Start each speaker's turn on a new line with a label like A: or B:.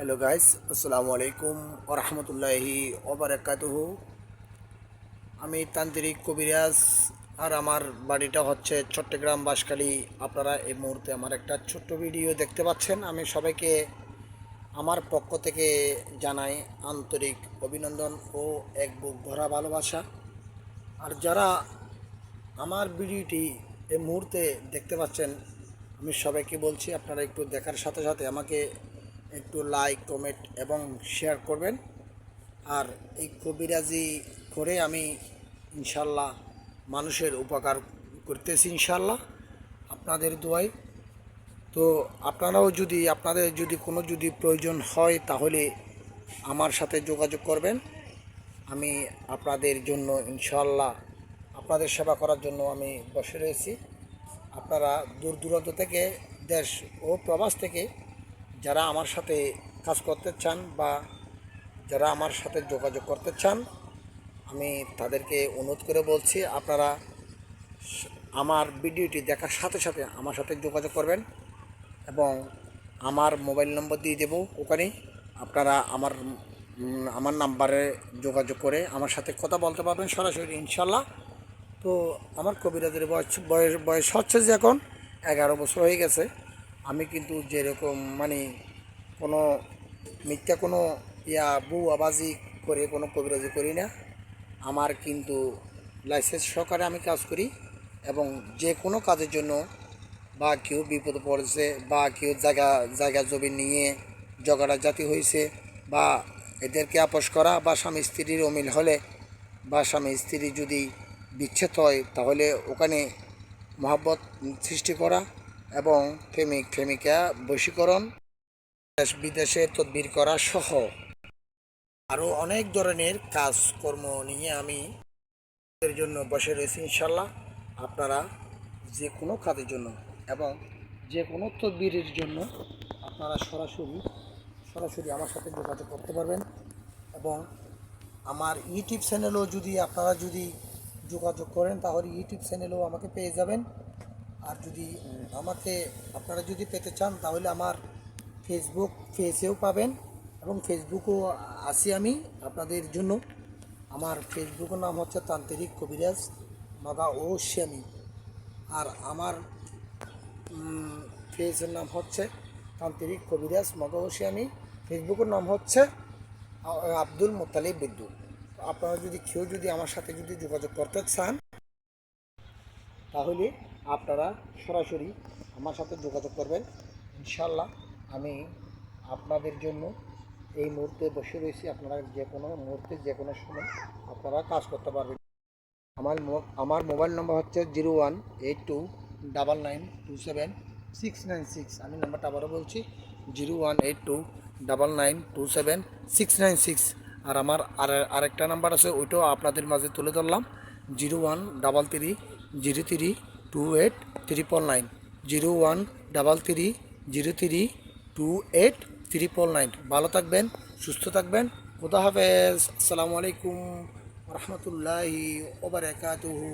A: Hello guys আসসালামু আলাইকুম ওরহমতুল্লাহি ওবরাকাতুহু আমি তান্ত্রিক কবিরাজ আর আমার বাড়িটা হচ্ছে চট্টগ্রাম বাঁশখালী। আপনারা এই মুহূর্তে আমার একটা ছোট্ট ভিডিও দেখতে পাচ্ছেন। আমি সবাইকে আমার পক্ষ থেকে জানাই আন্তরিক অভিনন্দন ও এক বুক ভরা ভালোবাসা। আর যারা আমার ভিডিওটি এই মুহূর্তে দেখতে পাচ্ছেন, আমি সবাইকে বলছি, আপনারা একটু দেখার সাথে সাথে আমাকে একটু লাইক কমেন্ট এবং শেয়ার করবেন। আর এই কবিরাজি করে আমি ইনশাল্লাহ মানুষের উপকার করতেছি ইনশাল্লাহ আপনাদের দোয়ায়। তো আপনারাও যদি, আপনাদের যদি কোনো যদি প্রয়োজন হয় তাহলে আমার সাথে যোগাযোগ করবেন। আমি আপনাদের জন্য ইনশাল্লাহ, আপনাদের সেবা করার জন্য আমি বসে রয়েছি। আপনারা দূর দূরান্ত থেকে দেশ ও প্রবাস থেকে যারা আমার সাথে কাজ করতে চান বা যারা আমার সাথে যোগাযোগ করতে চান, আমি তাদেরকে অনুরোধ করে বলছি, আপনারা আমার ভিডিওটি দেখার সাথে সাথে আমার সাথে যোগাযোগ করবেন এবং আমার মোবাইল নম্বর দিয়ে দেবো ওখানে। আপনারা আমার আমার নাম্বারে যোগাযোগ করে আমার সাথে কথা বলতে পারবেন সরাসরি ইনশাল্লাহ তো আমার কবিরাজের বয়স বয়স বয়স হচ্ছে যে এখন এগারো বছর হয়ে গেছে। আমি কিন্তু যেরকম মানে কোনো মিথ্যা কোনো ইয়া বউ আবাজি করে, কোনো কবিরাজি করি না। আমার কিন্তু লাইসেন্স সহকারে আমি কাজ করি এবং যে কোনো কাজের জন্য বা কেউ বিপদে পড়েছে বা কেউ জায়গা জায়গা জমি নিয়ে ঝগড়া জাতি হয়েছে বা এদেরকে আপোষ করা বা স্বামী স্ত্রীর অমিল হলে বা স্বামী স্ত্রী যদি বিচ্ছেদ হয়, তাহলে ওখানে মহাব্বত সৃষ্টি করা এবং প্রেমিক, প্রেমিকা বশীকরণ, দেশ বিদেশে তদবির করা সহ আরও অনেক ধরনের কাজকর্ম নিয়ে আমি এর জন্য বসে রয়েছি ইনশাল্লাহ। আপনারা যে কোনো কাজের জন্য এবং যে কোনো তদবিরের জন্য আপনারা সরাসরি সরাসরি আমার সাথে যোগাযোগ করতে পারবেন এবং আমার ইউটিউব চ্যানেলও যদি আপনারা যদি যোগাযোগ করেন, তাহলে ইউটিউব চ্যানেলও আমাকে পেয়ে যাবেন। আর যদি আমাকে আপনারা যদি পেতে চান, তাহলে আমার ফেসবুক পেজেও পাবেন এবং ফেসবুকও আছি আমি আপনাদের জন্য। আমার ফেসবুকের নাম হচ্ছে তান্ত্রিক কবিরাজ মাগা ও শ্যামি। আর আমার পেজের নাম হচ্ছে তান্ত্রিক কবিরাজ মগা ও শ্যামি। ফেসবুকের নাম হচ্ছে আব্দুল মোতালিব বিদ্যুৎ আপনারা যদি কেউ যদি আমার সাথে যদি যোগাযোগ করতে চান, তাহলে আপনারা সরাসরি আমার সাথে যোগাযোগ করবেন। ইনশাল্লাহ আমি আপনাদের জন্য এই মুহূর্তে বসে রয়েছি। আপনারা যে কোনো মুহূর্তে, যে কোনো সময় আপনারা কাজ করতে পারবেন। আমার আমার মোবাইল নম্বর হচ্ছে zero one eight two double nine two seven six nine six. আমি নাম্বারটা আবারও বলছি, zero one eight two double nine two seven six nine six. আর আমার আর, আরেকটা নাম্বার আছে, ওইটাও আপনাদের মাঝে তুলে ধরলাম, zero one double three zero three two eight triple nine zero one double three zero three two eight triple nine ভালো থাকবেন, সুস্থ থাকবেন, খুদা হাফেজ। আসসালামু আলাইকুম রহমতুল্লাহি ওবরাকাতুহু